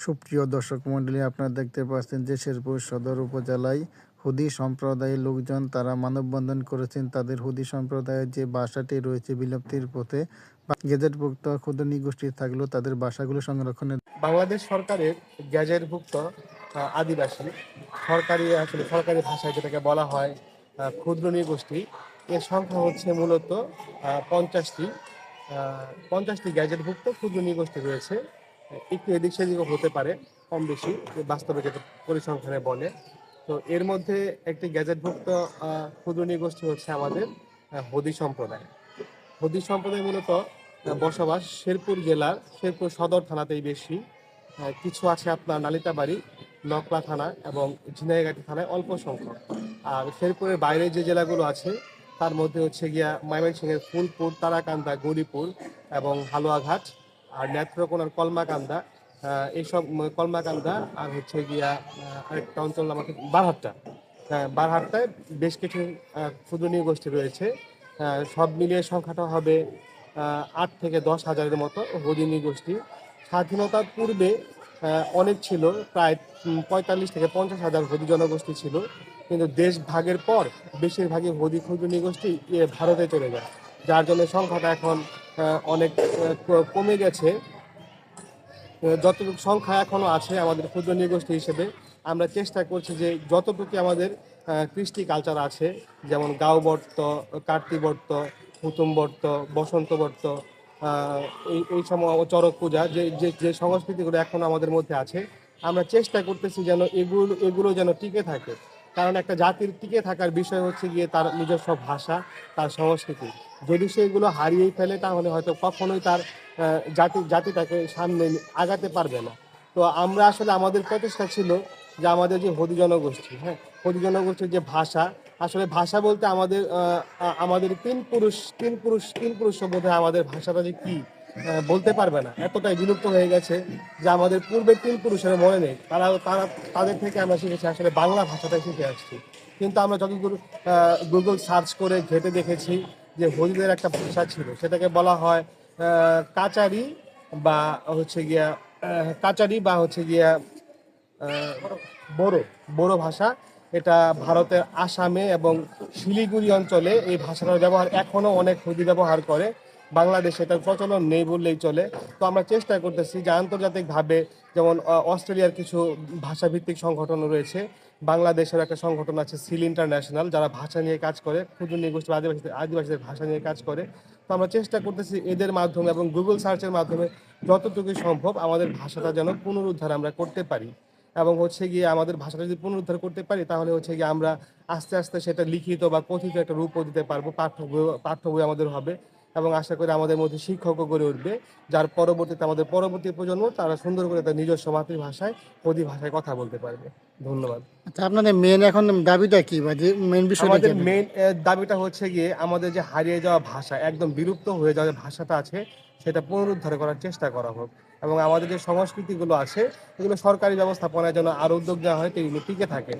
সুপ্রিয় দর্শক মণ্ডলী আপনারা দেখতে পাচ্ছেন যে শেরপুর সদর উপজেলায় হুদি সম্প্রদায়ের লোকজন তারা মানববন্ধন করেছেন। তাদের হুদি সম্প্রদায়ের যে ভাষাটি রয়েছে বিলুপ্তির পথে গেজেটভুক্ত ক্ষুদ্র নিগোষ্ঠী থাকলেও তাদের ভাষাগুলো সংরক্ষণের বাংলাদেশ সরকারের গ্যাজেটভুক্ত আহ, আদিবাসী সরকারি আসলে সরকারি ভাষায় যেটাকে বলা হয় ক্ষুদ্র নৃগোষ্ঠী এর সংখ্যা হচ্ছে মূলত পঞ্চাশটি পঞ্চাশটি গ্যাজেটভুক্ত ক্ষুদ্র নৃগোষ্ঠী রয়েছে। একটু এদিক সেদিকও হতে পারে, কম বেশি বাস্তবে যেটা পরিসংখ্যানে বলে। তো এর মধ্যে একটি গ্যাজেটভুক্ত ক্ষুদ্র নৃগোষ্ঠী হচ্ছে আমাদের হদি সম্প্রদায়। হদি সম্প্রদায় মূলত বসবাস শেরপুর জেলার, শেরপুর সদর থানাতেই বেশি। কিছু আছে আপনার নালিতাবাড়ি, নকলা থানা এবং ঝিনাইগাটি থানায় অল্প সংখ্যক। আর শেরপুরের বাইরে যে জেলাগুলো আছে, তার মধ্যে হচ্ছে গিয়া ময়মনসিংহের ফুলপুর, তারাকান্দা গৌরীপুর এবং হালুয়াঘাট। আর নেত্রকোনার কলমাকান্দা এইসব কলমাকান্দা আর হচ্ছে গিয়া আরেকটা অঞ্চল আমাকে বারহাট্টা। হ্যাঁ, বারহাট্টায় বেশ কিছু আহ, গোষ্ঠী রয়েছে। সব মিলিয়ে সংখ্যাটা হবে আট থেকে দশ হাজারের মতো হরিণী গোষ্ঠী। স্বাধীনতার পূর্বে অনেক ছিল প্রায় পঁয়তাল্লিশ থেকে পঞ্চাশ হাজার হদি জনগোষ্ঠী ছিল। কিন্তু দেশ ভাগের পর বেশিরভাগই হদি ক্ষুদ্র নৃগোষ্ঠী ইয়ে, ভারতে চলে যায়। যার জন্য সংখ্যাটা এখন অনেক কমে গেছে। যতটুকু সংখ্যা এখনও আছে আমাদের ক্ষুদ্র নৃগোষ্ঠী হিসেবে, আমরা চেষ্টা করছি যে যতটুকু আমাদের কৃষ্টি কালচার আছে, যেমন গাঁওবর্ত, কার্তিবর্ত হুতুমবর্ত বসন্তবর্ত এই এই সময় চরক পূজা, যে যে যে সংস্কৃতিগুলো এখনও আমাদের মধ্যে আছে, আমরা চেষ্টা করতেছি যেন এগুলো এগুলো যেন টিকে থাকে। কারণ একটা জাতির টিকে থাকার বিষয় হচ্ছে গিয়ে তার নিজস্ব ভাষা, তার সংস্কৃতি। যদি সে এগুলো হারিয়েই ফেলে, তাহলে হয়তো কখনোই তার জাতি, জাতিটাকে সামনে আগাতে পারবে না। তো আমরা আসলে আমাদের প্রচেষ্টা ছিল যে আমাদের যে হদি জনগোষ্ঠী হ্যাঁ হদি জনগোষ্ঠীর যে ভাষা, আসলে ভাষা বলতে আমাদের আমাদের তিন পুরুষ তিন পুরুষ তিন পুরুষ বোধহয় আমাদের ভাষাটা যে কি বলতে পারবে না। এতটাই বিলুপ্ত হয়ে গেছে যে আমাদের পূর্বের তিন পুরুষের মনে নেই। তারা তারা, তাদের থেকে আমরা শিখেছি আসলে বাংলা ভাষাটাই শিখে আসছি। কিন্তু আমরা যতদূর গুগল সার্চ করে ঘেটে দেখেছি যে হরিদের একটা ভাষা ছিল, সেটাকে বলা হয় কাচারি বা হচ্ছে গিয়া কাচারি বা হচ্ছে গিয়া বড়ো বড়ো ভাষা। এটা ভারতের আসামে এবং শিলিগুড়ি অঞ্চলে এই ভাষাটার ব্যবহার এখনও অনেক হুদি ব্যবহার করে। বাংলাদেশে এটার প্রচলন নেই বললেই চলে। তো আমরা চেষ্টা করতেছি যে আন্তর্জাতিকভাবে যেমন অস্ট্রেলিয়ার কিছু ভাষাভিত্তিক সংগঠন রয়েছে। বাংলাদেশের একটা সংগঠন আছে সিল ইন্টারন্যাশনাল, যারা ভাষা নিয়ে কাজ করে, ক্ষুদ্র নিগোষ্ঠী আদিবাসীদের আদিবাসীদের ভাষা নিয়ে কাজ করে। তো আমরা চেষ্টা করতেছি এদের মাধ্যমে এবং গুগল সার্চের মাধ্যমে যতটুকু সম্ভব আমাদের ভাষাটা যেন পুনরুদ্ধার আমরা করতে পারি। এবং হচ্ছে গিয়ে আমাদের ভাষাটা যদি পুনরুদ্ধার করতে পারি, তাহলে হচ্ছে গিয়ে আমরা আস্তে আস্তে সেটা লিখিত বা কথিত একটা রূপও দিতে পারব, পাঠ্য বই পাঠ্য বই আমাদের হবে। এবং আশা করি আমাদের মধ্যে শিক্ষকও গড়ে উঠবে যার পরবর্তীতে আমাদের পরবর্তী প্রজন্ম তারা সুন্দর করে তার নিজস্ব মাতৃভাষায় ভাষায় কথা বলতে পারবে। ধন্যবাদ। আচ্ছা আপনাদের মেন এখন দাবিটা কি বা যে মেন বিষয়টা আমাদের কি? মেইন দাবিটা হচ্ছে গিয়ে আমাদের যে হারিয়ে যাওয়া ভাষা একদম বিলুপ্ত হয়ে যাওয়া ভাষাটা আছে সেটা পুনরুদ্ধার করার চেষ্টা করা হোক। এবং আমাদের যে সংস্কৃতিগুলো আছে এগুলো সরকারি ব্যবস্থাপনার জন্য আরও উদ্যোগ নেওয়া হয় তো এগুলো টিকে থাকে।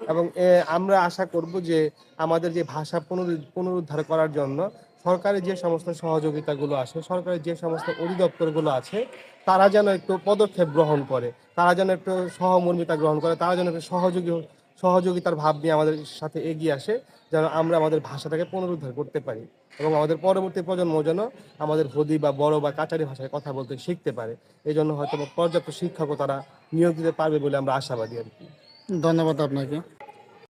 এবং আমরা আশা করব যে আমাদের যে ভাষা পুনরু- পুনরুদ্ধার করার জন্য সরকারি যে সমস্ত সহযোগিতাগুলো আছে, সরকারের যে সমস্ত অধিদপ্তরগুলো আছে, তারা যেন একটু পদক্ষেপ গ্রহণ করে, তারা যেন একটু সহমর্মিতা গ্রহণ করে, তারা যেন একটু সহযোগী, সহযোগিতার ভাব নিয়ে আমাদের সাথে এগিয়ে আসে, যেন আমরা আমাদের ভাষাটাকে পুনরুদ্ধার করতে পারি এবং আমাদের পরবর্তী প্রজন্ম যেন আমাদের হদি বা বড় বা কাচারি ভাষায় কথা বলতে শিখতে পারে। এই জন্য হয়তো পর্যাপ্ত শিক্ষকও তারা নিয়োগ দিতে পারবে বলে আমরা আশাবাদী আর কি। ধন্যবাদ আপনাকে।